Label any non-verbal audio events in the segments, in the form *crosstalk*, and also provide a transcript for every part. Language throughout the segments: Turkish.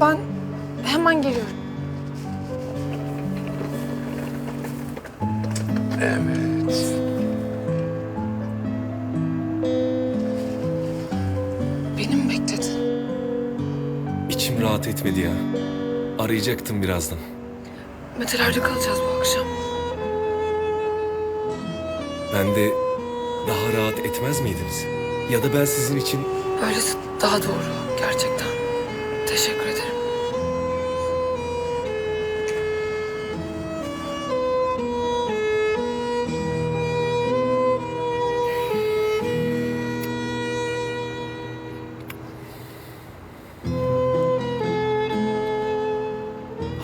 Ben hemen geliyorum. Evet. Beni mi bekledin? İçim rahat etmedi ya. Arayacaktım birazdan. Metelerde kalacağız bu akşam. Ben de daha rahat etmez miydiniz? Ya da ben sizin için Böylesi daha doğru gerçekten. Teşekkür ederim.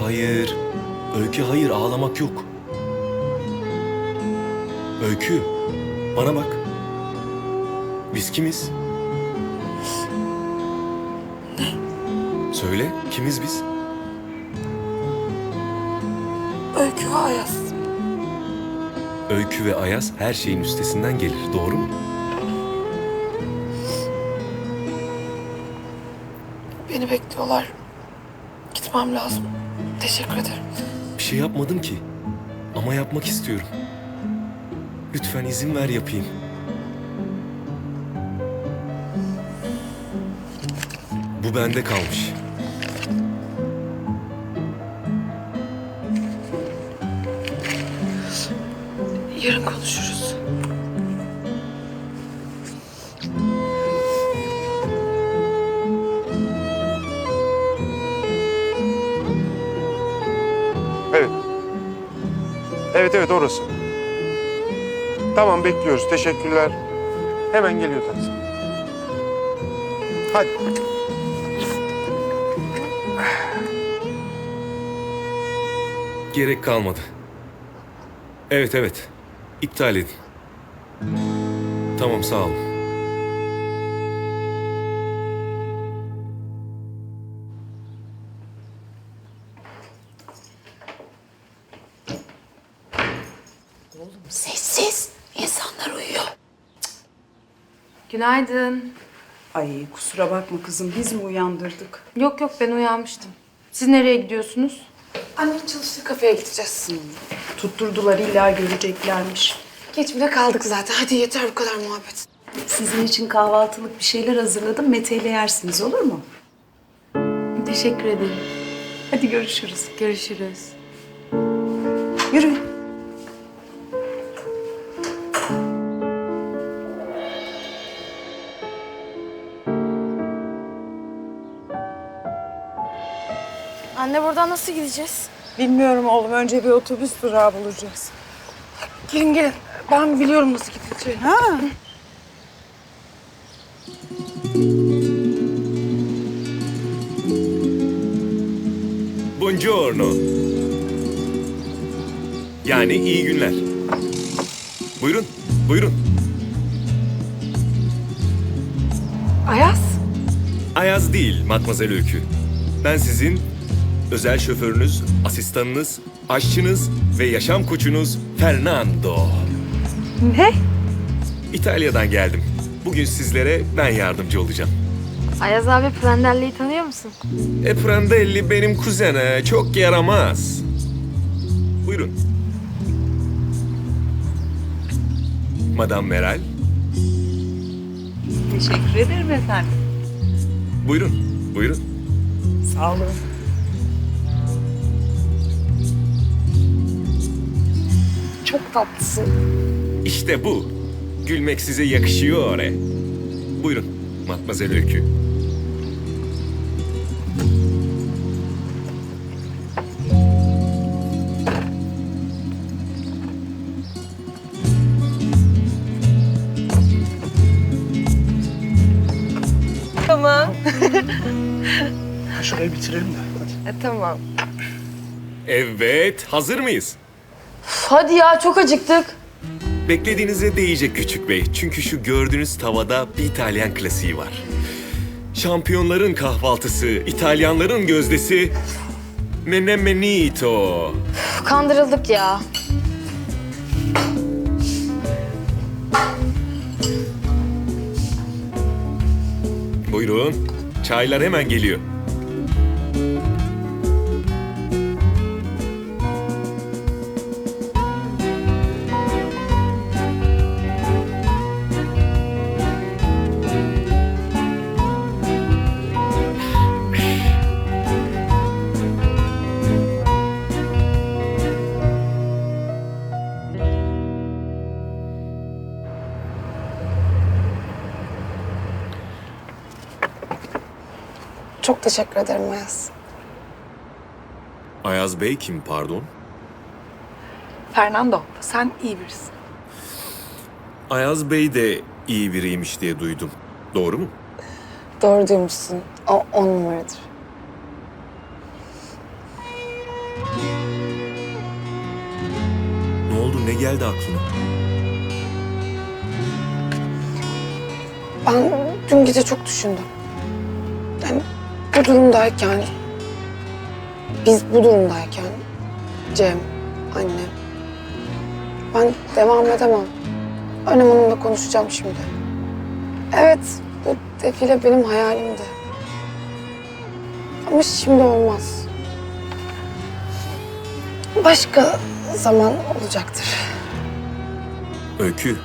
Hayır. Öykü hayır ağlamak yok. Öykü. Bana bak. Biz kimiz? Söyle kimiz biz? Öykü ve Ayaz. Öykü ve Ayaz her şeyin üstesinden gelir. Doğru mu? Beni bekliyorlar. Gitmem lazım. Teşekkür ederim. Bir şey yapmadım ki. Ama yapmak istiyorum. Lütfen izin ver yapayım. Bu bende kalmış. Yarın konuşuruz. Evet. Evet evet orası. Tamam bekliyoruz. Teşekkürler. Hemen geliyor taksi. Hadi. Gerek kalmadı. Evet evet. İptal edin. Tamam sağ olun. Sessiz. İnsanlar uyuyor. Günaydın. Ay kusura bakma kızım biz mi uyandırdık? Yok yok ben uyanmıştım. Siz nereye gidiyorsunuz? Annemin çalıştığı kafeye gideceğiz. Tutturdular illa göreceklermiş. Geç bile kaldık zaten. Hadi yeter bu kadar muhabbet. Sizin için kahvaltılık bir şeyler hazırladım. Mete ile yersiniz olur mu? Teşekkür ederim. Hadi görüşürüz. Görüşürüz. Yürü. Anne buradan nasıl gideceğiz? Bilmiyorum oğlum. Önce bir otobüs durağı bulacağız. Gelin gelin. Ben biliyorum nasıl gidileceğini. Ha? Buongiorno. Yani iyi günler. Buyurun, buyurun. Ayaz. Ayaz değil Matmazel Öykü. Ben sizin özel şoförünüz, asistanınız, aşçınız ve yaşam koçunuz Fernando. Ne? İtalya'dan geldim. Bugün sizlere ben yardımcı olacağım. Ayaz abi Prandelli'yi tanıyor musun? E Prandelli benim kuzene çok yaramaz. Buyurun. Madame Meral, Teşekkür ederim efendim. buyurun, buyurun. Sağ olun. Çok tatlısın. İşte bu. Gülmek size yakışıyor. e. Buyurun, Matmazel Öykü. Tamam. Şurayı bitirelim de. Hadi. E, tamam. Evet, hazır mıyız? Hadi ya çok acıktık. Beklediğinize değecek küçük bey. Çünkü şu gördüğünüz tavada bir İtalyan klasiği var. Şampiyonların kahvaltısı, İtalyanların gözdesi... Menemenito. Üf, Kandırıldık ya. Buyurun. Çaylar hemen geliyor. Çok teşekkür ederim Ayaz. Ayaz Bey kim pardon? Fernando, sen iyi birisin. Ayaz Bey de iyi biriymiş diye duydum. Doğru mu? Doğru duymuşsun. O on numaradır. Ne oldu ne geldi aklına? Ben dün gece çok düşündüm. Yani bu durumdayken, biz bu durumdayken, Cem, annem, ben devam edemem. Önem Hanım'la konuşacağım şimdi. Evet, bu defile benim hayalimdi. Ama şimdi olmaz. Başka zaman olacaktır. Öykü.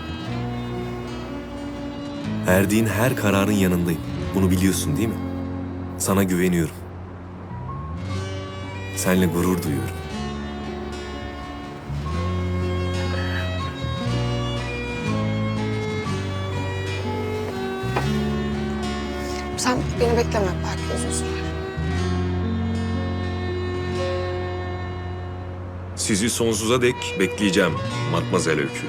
Verdiğin her kararın yanındayım. Bunu biliyorsun değil mi? Sana güveniyorum. Seninle gurur duyuyorum. Sen beni bekleme belki uzun sürer. Sizi sonsuza dek bekleyeceğim Matmazel Öykü.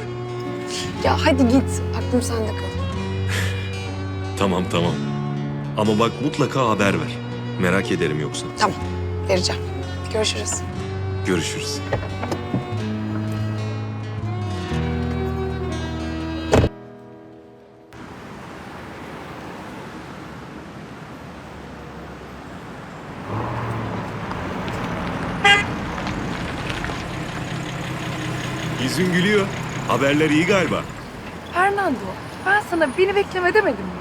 Ya hadi git. Aklım sende kal. Tamam tamam. Ama bak mutlaka haber ver. Merak ederim yoksa. Tamam, vereceğim. Görüşürüz. Görüşürüz. Yüzün gülüyor. Haberler iyi galiba. Fernando, ben sana beni bekleme demedim mi?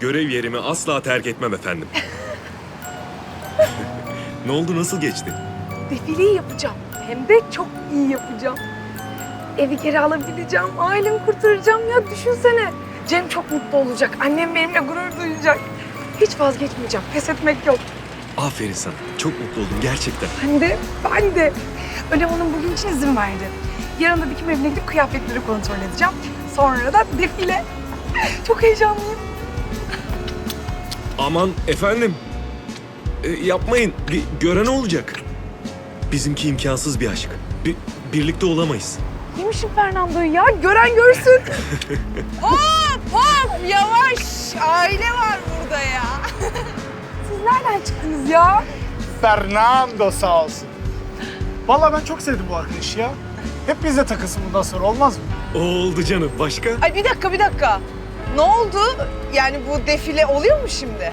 Görev yerimi asla terk etmem efendim. *laughs* ne oldu nasıl geçti? Defileyi yapacağım. Hem de çok iyi yapacağım. Evi geri alabileceğim, ailemi kurtaracağım ya düşünsene. Cem çok mutlu olacak, annem benimle gurur duyacak. Hiç vazgeçmeyeceğim, pes etmek yok. Aferin sana. Çok mutlu oldum gerçekten. Ben de, ben de. Önem Hanım bugün için izin verdi. Yarın da dikim evine gidip kıyafetleri kontrol edeceğim. Sonra da defile. Çok heyecanlıyım. Aman efendim. E, yapmayın. Bir gören olacak. Bizimki imkansız bir aşk. Bir, birlikte olamayız. Yemişim Fernando'yu ya, gören görsün. *laughs* Yavaş. Aile var burada ya. *laughs* Siz nereden çıktınız ya? Fernando sağ olsun. Vallahi ben çok sevdim bu arkadaşı ya. Hep bizle takılsın bundan sonra olmaz mı? Oldu canım. Başka? Ay bir dakika bir dakika. Ne oldu? Yani bu defile oluyor mu şimdi?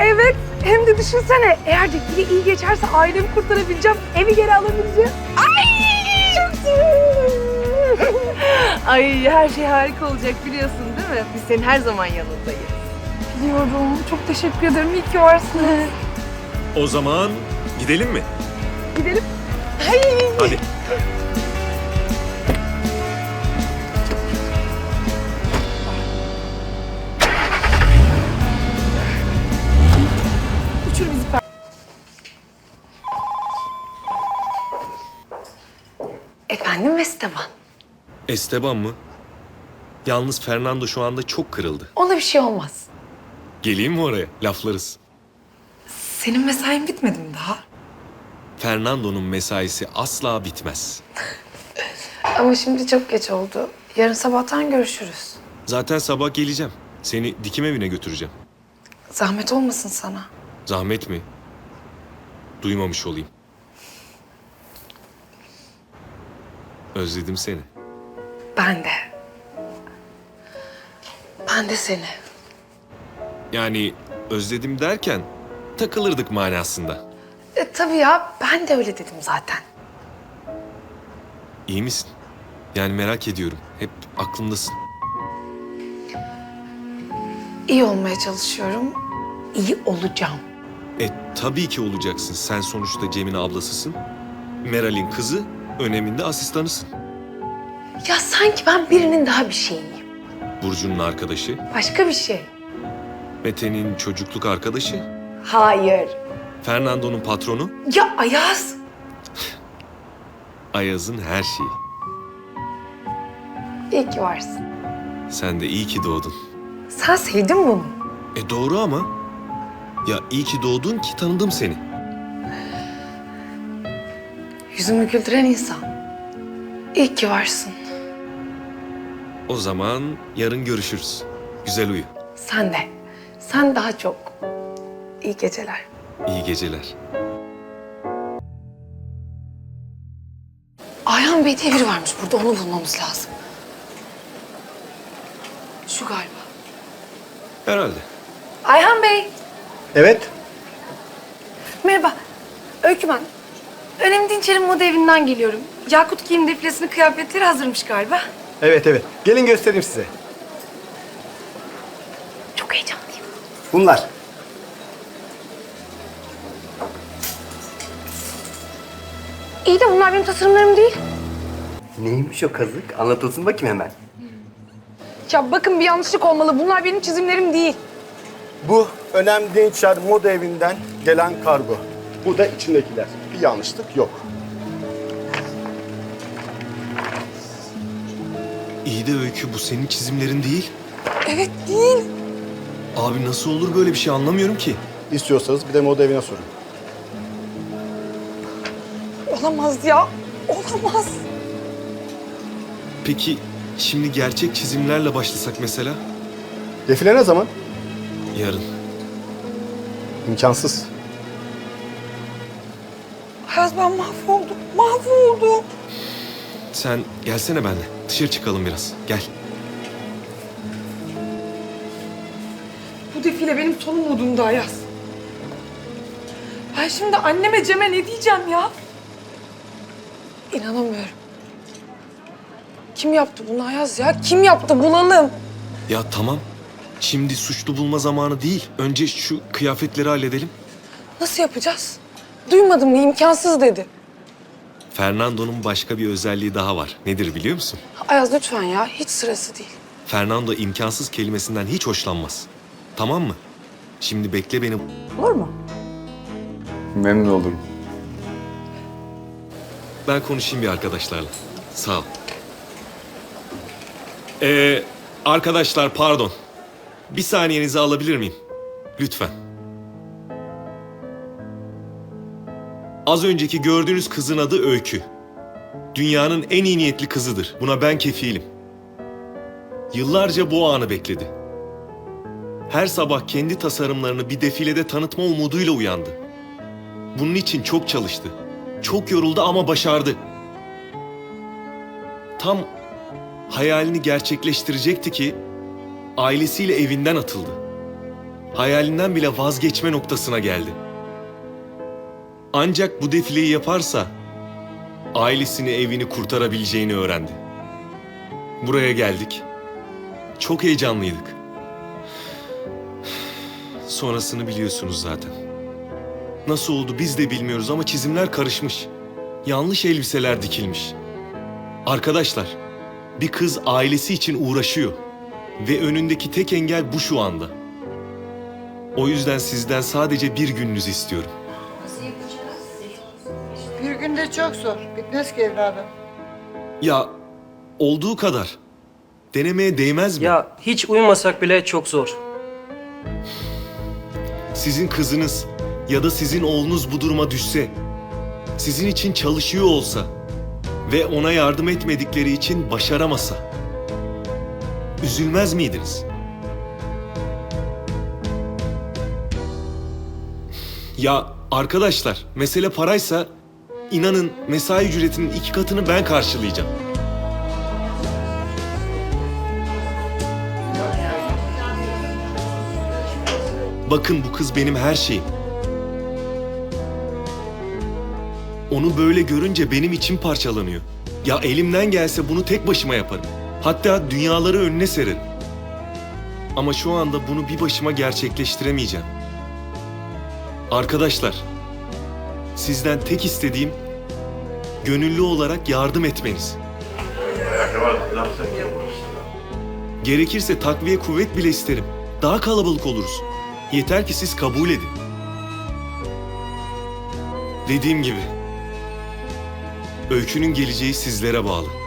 Evet, hem de düşünsene. Eğer defile iyi geçerse ailemi kurtarabileceğim, evi geri alabileceğim. Ay! Ay her şey harika olacak biliyorsun değil mi? Biz senin her zaman yanındayız. Biliyorum, çok teşekkür ederim. İyi ki varsınız. O zaman gidelim mi? Gidelim. Hadi. Esteban. Esteban mı? Yalnız Fernando şu anda çok kırıldı. Ona bir şey olmaz. Geleyim mi oraya? Laflarız. Senin mesain bitmedi mi daha? Fernando'nun mesaisi asla bitmez. *laughs* Ama şimdi çok geç oldu. Yarın sabahtan görüşürüz. Zaten sabah geleceğim. Seni dikim evine götüreceğim. Zahmet olmasın sana. Zahmet mi? Duymamış olayım. Özledim seni. Ben de. Ben de seni. Yani özledim derken takılırdık manasında. E, tabii ya, ben de öyle dedim zaten. İyi misin? Yani merak ediyorum. Hep aklımdasın. İyi olmaya çalışıyorum. İyi olacağım. E tabii ki olacaksın. Sen sonuçta Cem'in ablasısın. Meral'in kızı, öneminde asistanısın. Ya sanki ben birinin daha bir şeyiyim. Burcu'nun arkadaşı, Başka bir şey. Mete'nin çocukluk arkadaşı, Hayır. Fernando'nun patronu, Ya Ayaz. Ayaz'ın her şeyi. İyi ki varsın. Sen de iyi ki doğdun. Sen sevdin bunu? E doğru ama. Ya iyi ki doğdun ki tanıdım seni. Yüzümü güldüren insan. İyi ki varsın. O zaman yarın görüşürüz. Güzel uyu. Sen de. Sen daha çok. İyi geceler. İyi geceler. Ayhan Bey diye biri varmış burada. Onu bulmamız lazım. Şu galiba. Herhalde. Ayhan Bey. Evet. Merhaba. Öykü ben. Önemli Dinçer'in moda evinden geliyorum. Yakut giyim defilesinin kıyafetleri hazırmış galiba. Evet evet. Gelin göstereyim size. Çok heyecanlıyım. Bunlar. İyi de bunlar benim tasarımlarım değil. Neymiş o kazık? Anlatılsın bakayım hemen. Ya bakın bir yanlışlık olmalı. Bunlar benim çizimlerim değil. Bu Önem Dinçer Moda Evi'nden gelen kargo. Bu da içindekiler. Bir yanlışlık yok. İyi de Öykü bu senin çizimlerin değil. Evet değil. Abi nasıl olur böyle bir şey anlamıyorum ki. İstiyorsanız bir de moda evine sorun. Olamaz ya. Olamaz. Peki şimdi gerçek çizimlerle başlasak mesela? Defile ne zaman? Yarın. İmkansız. Ben mahvoldum. Mahvoldum. Sen gelsene benimle. Dışarı çıkalım biraz. Gel. Bu defile benim son umudumdu Ayaz. Ben şimdi anneme Cem'e ne diyeceğim ya? İnanamıyorum. Kim yaptı bunu Ayaz ya? Kim yaptı? Bulalım. Ya tamam. Şimdi suçlu bulma zamanı değil. Önce şu kıyafetleri halledelim. Nasıl yapacağız? Duymadın mı? İmkansız dedi. Fernando'nun başka bir özelliği daha var. Nedir biliyor musun? Ayaz lütfen ya. Hiç sırası değil. Fernando imkansız kelimesinden hiç hoşlanmaz. Tamam mı? Şimdi bekle beni. Memnun olurum. Ben konuşayım bir arkadaşlarla. Sağ ol. Ee, arkadaşlar pardon. Bir saniyenizi alabilir miyim? Lütfen. Az önceki gördüğünüz kızın adı Öykü. Dünyanın en iyi niyetli kızıdır. Buna ben kefilim. Yıllarca bu anı bekledi. Her sabah kendi tasarımlarını bir defilede tanıtma umuduyla uyandı. Bunun için çok çalıştı. Çok yoruldu ama başardı. Tam hayalini gerçekleştirecekti ki ailesiyle evinden atıldı. Hayalinden bile vazgeçme noktasına geldi. Ancak bu defileyi yaparsa ailesini, evini kurtarabileceğini öğrendi. Buraya geldik. Çok heyecanlıydık. Sonrasını biliyorsunuz zaten. Nasıl oldu biz de bilmiyoruz ama çizimler karışmış. Yanlış elbiseler dikilmiş. Arkadaşlar, bir kız ailesi için uğraşıyor. Ve önündeki tek engel bu şu anda. O yüzden sizden sadece bir gününüzü istiyorum. Bir günde çok zor. Bitmez ki evladım. Ya olduğu kadar. Denemeye değmez mi? Ya hiç uyumasak bile çok zor. Sizin kızınız ya da sizin oğlunuz bu duruma düşse, sizin için çalışıyor olsa ve ona yardım etmedikleri için başaramasa, üzülmez miydiniz? Ya arkadaşlar, mesele paraysa inanın mesai ücretinin iki katını ben karşılayacağım. Bakın bu kız benim her şeyim. Onu böyle görünce benim içim parçalanıyor. Ya elimden gelse bunu tek başıma yaparım. Hatta dünyaları önüne sererim. Ama şu anda bunu bir başıma gerçekleştiremeyeceğim. Arkadaşlar, sizden tek istediğim gönüllü olarak yardım etmeniz. Gerekirse takviye kuvvet bile isterim. Daha kalabalık oluruz. Yeter ki siz kabul edin. Dediğim gibi, öykünün geleceği sizlere bağlı.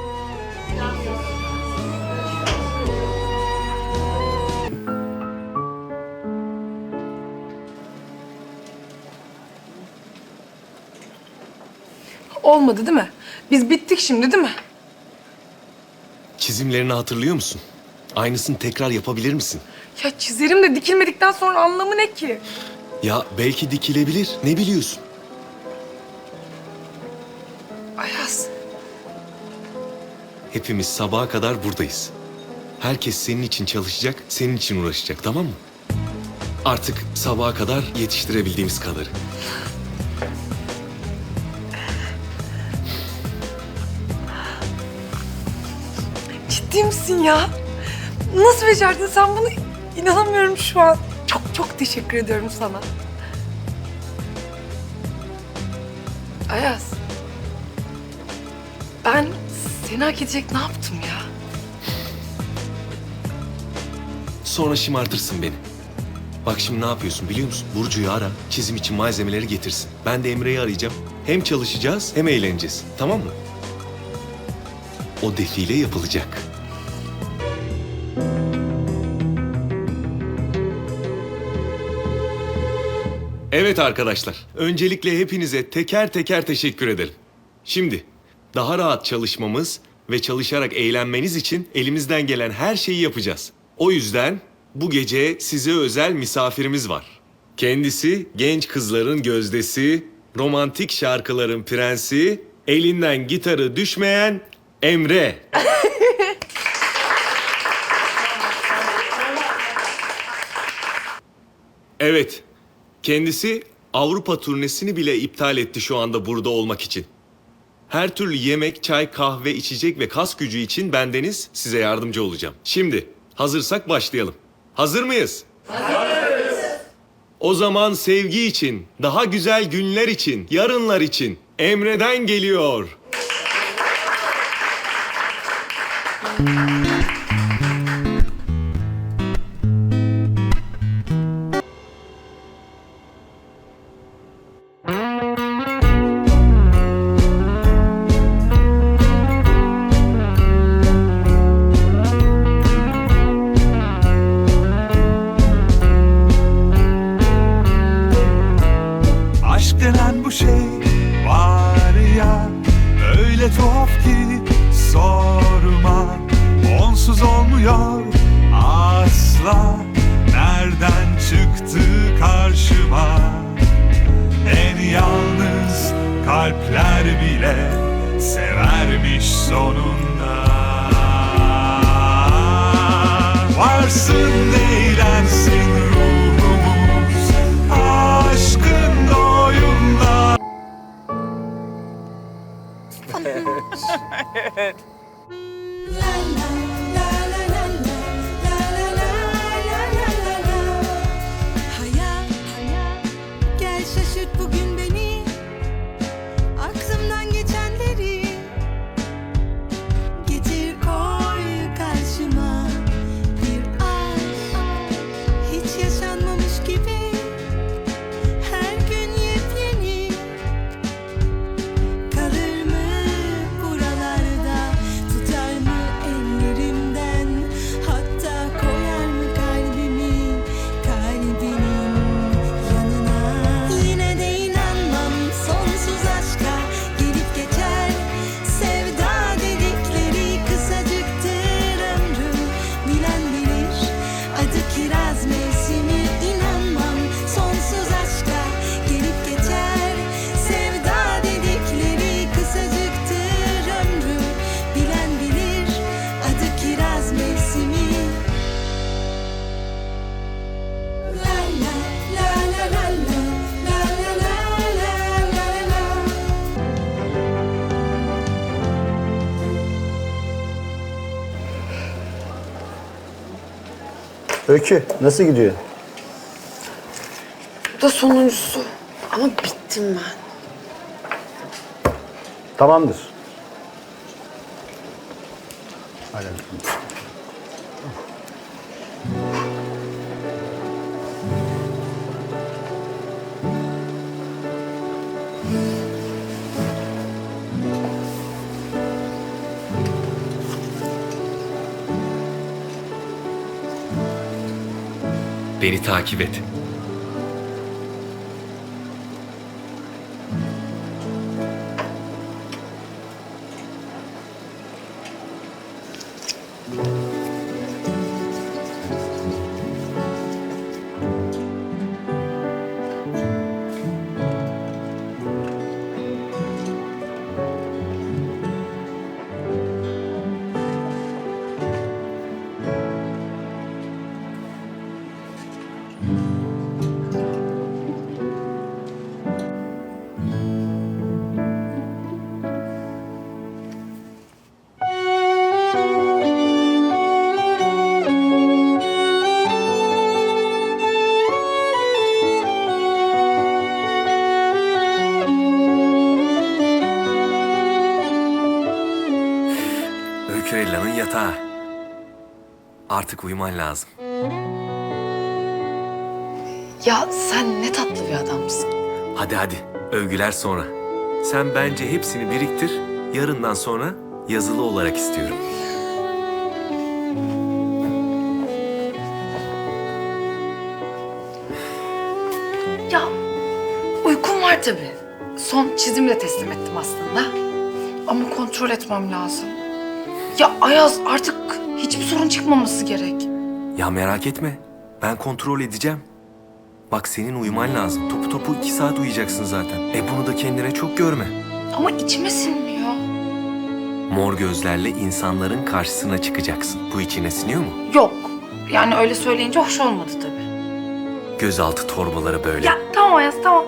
Olmadı değil mi? Biz bittik şimdi değil mi? Çizimlerini hatırlıyor musun? Aynısını tekrar yapabilir misin? Ya çizerim de dikilmedikten sonra anlamı ne ki? Ya belki dikilebilir. Ne biliyorsun? Ayaz. Hepimiz sabaha kadar buradayız. Herkes senin için çalışacak, senin için uğraşacak, tamam mı? Artık sabaha kadar yetiştirebildiğimiz kadarı. Ciddi misin ya? Nasıl becerdin sen bunu? İnanamıyorum şu an. Çok çok teşekkür ediyorum sana. Ayaz. Ben seni hak edecek ne yaptım ya? Sonra şımartırsın beni. Bak şimdi ne yapıyorsun biliyor musun? Burcu'yu ara, çizim için malzemeleri getirsin. Ben de Emre'yi arayacağım. Hem çalışacağız hem eğleneceğiz. Tamam mı? O defile yapılacak. Evet arkadaşlar, öncelikle hepinize teker teker teşekkür ederim. Şimdi daha rahat çalışmamız ve çalışarak eğlenmeniz için elimizden gelen her şeyi yapacağız. O yüzden bu gece size özel misafirimiz var. Kendisi genç kızların gözdesi, romantik şarkıların prensi, elinden gitarı düşmeyen Emre. *laughs* Evet, kendisi Avrupa turnesini bile iptal etti şu anda burada olmak için. Her türlü yemek, çay, kahve, içecek ve kas gücü için bendeniz size yardımcı olacağım. Şimdi hazırsak başlayalım. Hazır mıyız? Hazırız. O zaman sevgi için, daha güzel günler için, yarınlar için Emre'den geliyor. Sonunda. Varsın eğlensin ruhumuz Aşkın doyumda Hayat, *laughs* *laughs* Öykü nasıl gidiyor? Bu da sonuncusu. Ama bittim ben. Tamamdır. Aynen. Beni takip et. Öykü Ella'nın yatağı. Artık uyuman lazım. Ya sen ne tatlı bir adamsın. Hadi hadi, övgüler sonra. Sen bence hepsini biriktir, yarından sonra yazılı olarak istiyorum. Ya uykum var tabii. Son çizimle teslim ettim aslında. Ama kontrol etmem lazım. Ya Ayaz artık hiçbir sorun çıkmaması gerek. Ya merak etme, ben kontrol edeceğim. Bak senin uyuman lazım. Topu topu iki saat uyuyacaksın zaten. E bunu da kendine çok görme. Ama içime sinmiyor. Mor gözlerle insanların karşısına çıkacaksın. Bu içine siniyor mu? Yok. Yani öyle söyleyince hoş olmadı tabii. Gözaltı torbaları böyle. Ya tamam Ayaz tamam.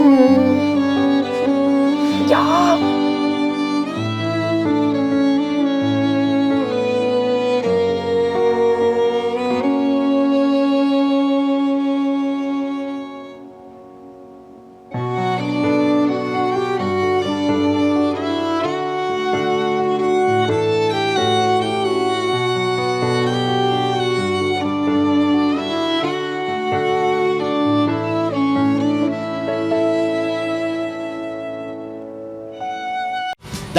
Ya.